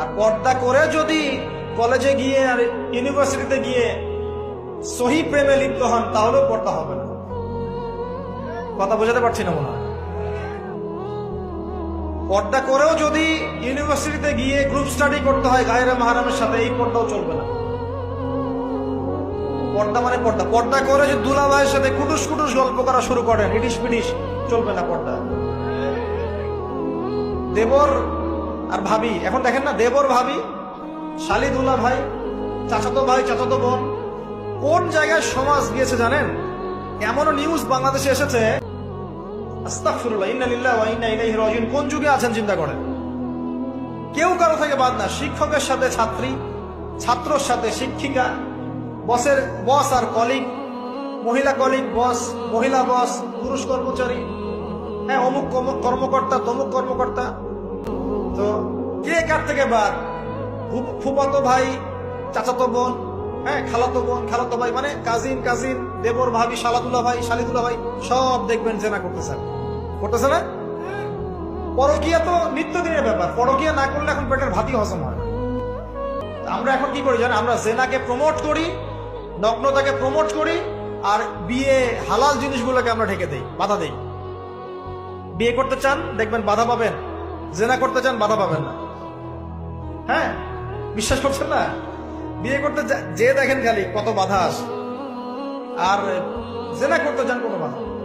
আর পর্দা করে যদি কলেজে গিয়ে আর ইউনিভার্সিটিতে গিয়ে সহি প্রেমে লিপ্ত হন, তাহলেও পর্দা হবে না। কথা বোঝাতে পারছি না মনে পর্দা করেও যদি ইউনিভার্সিটিতে গিয়ে গ্রুপ স্টাডি করতে হয় গায়ের মাহারামের সাথে, এই পর্দাও চলবে না। পর্দা মানে পর্দা। পর্দা করে যে দুলা ভাইয়ের সাথে কুটুস কুটুস গল্প করা শুরু করেন, ইটিস পিটিস চলবে না পর্দা। দেবর আর ভাবি, এখন দেখেন না, দেবর ভাবি শালি দুলা ভাই, চাচাতো ভাই, চাচাতো বোন, কোন জায়গায় সমাজ গিয়েছে জানেন? এমনও নিউজ বাংলাদেশে এসেছে কোন যুগে আছেন চিন্তা করেন? কেউ কারও থেকে বাদ না, শিক্ষকের সাথে ছাত্রী, ছাত্রর সাথে শিক্ষিকা, বসের বস আর কলিগ মহিলা কলিগ বস মহিলা বস পুরুষ কর্মচারী হ্যাঁ অমুক অমুক কর্মকর্তা, তমুক কর্মকর্তা। তো কে কার থেকে বাদ ফু- ফুফাতো ভাই, চাচাতো বোন হ্যাঁ খালাতো বোন, খালাতো ভাই মানে কাজিন কাজিন, দেবর ভাবি শালাদুল্লাহ ভাই শালিদুল্লাহ ভাই, সব দেখবেন জেনা করতেছে। করতেছে না? পরকিয়া তো নিত্যদিনের ব্যাপার। পরকিয়া না করলে এখন পেটের ভাতই হজম হয় আমরা এখন কি করি জানেন? আমরা জেনাকে প্রমোট করি, নগ্নতাকে প্রমোট করি, আর বিয়ে হালাল জিনিসগুলোকে আমরা ঢেকে দেই, বাধা দেই। বিয়ে করতে চান, দেখবেন বাধা পাবেন। জেনা করতে চান, বাধা পাবেন না। হ্যাঁ? বিশ্বাস করছেন না? বিয়ে করতে যা- দেখেন খালি কত বাধা আস। আর জেনা করতে চান কোনো বাধা